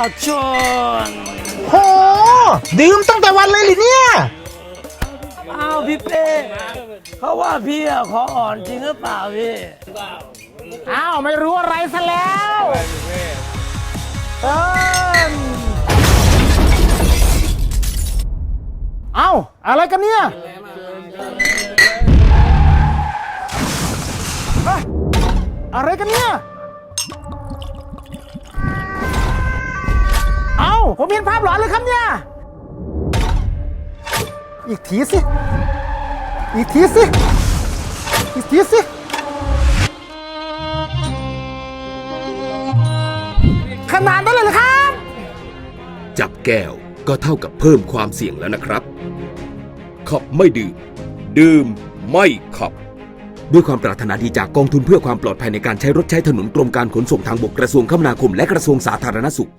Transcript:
เอาชนโหดื่มตั้งแต่วันเลยเหรือเนี่ยอ้าวพี่เป้เขาว่าพี่อะขออ่อนจริงหรือเปล่าพี่อ้าวไม่รู้อะไรซะแล้วเอิมเอ้าอะไรกันเนี่ยเอ้ยอะไรกันเนี่ย ผมเห็นภาพหลอนเลยครับเนี่ย อีกทีสิ อีกทีสิ อีกทีสิ ขนาดนั้นเลยเหรอครับ จับแก้วก็เท่ากับเพิ่มความเสี่ยงแล้วนะครับขับไม่ดื่ม ดื่มไม่ขับ ด้วยความปรารถนาดีจากกองทุนเพื่อความปลอดภัยในการใช้รถใช้ถนนกรมการขนส่งทางบกกระทรวงคมนาคมและกระทรวงสาธารณสุข